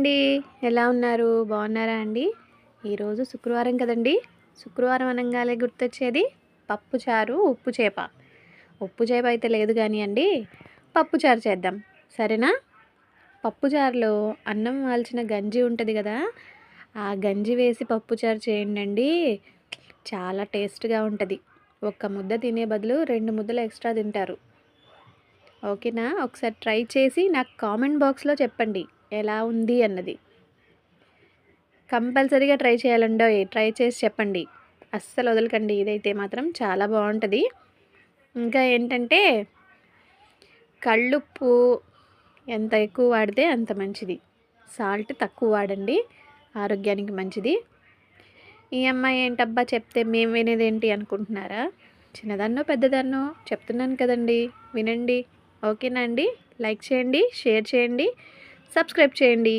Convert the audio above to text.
అండి. ఎలా ఉన్నారు? బాగున్నారా అండి? ఈరోజు శుక్రవారం కదండి. శుక్రవారం అనగానే గుర్తొచ్చేది పప్పు చారు ఉప్పు చేప. ఉప్పు చేప అయితే లేదు కానీ అండి పప్పు చారు చేద్దాం. సరేనా? పప్పు చారులో అన్నం వాల్చిన గంజి ఉంటుంది కదా ఆ గంజి వేసి పప్పు చారు చేయండి చాలా టేస్ట్గా ఉంటుంది. ఒక్క ముద్ద తినే బదులు రెండు ముద్దలు ఎక్స్ట్రా తింటారు. ఓకేనా? ఒకసారి ట్రై చేసి నాకు కామెంట్ బాక్స్లో చెప్పండి. ఎలా ఉంది అన్నది. కంపల్సరీగా ట్రై చేయాలండో ట్రై చేసి చెప్పండి. అస్సలు వదలకండి. ఇదైతే మాత్రం చాలా బాగుంటుంది. ఇంకా ఏంటంటే కళ్ళుప్పు ఎంత ఎక్కువ వాడితే అంత మంచిది. సాల్ట్ తక్కువ వాడండి. ఆరోగ్యానికి మంచిది. ఈ అమ్మాయి ఏంటబ్బా చెప్తే మేము వినేది ఏంటి అనుకుంటున్నారా? చిన్నదాన్నో పెద్దదాన్నో? చెప్తున్నాను కదండి. వినండి. ఓకేనండి. లైక్ చేయండి షేర్ చేయండి సబ్స్క్రైబ్ చేయండి.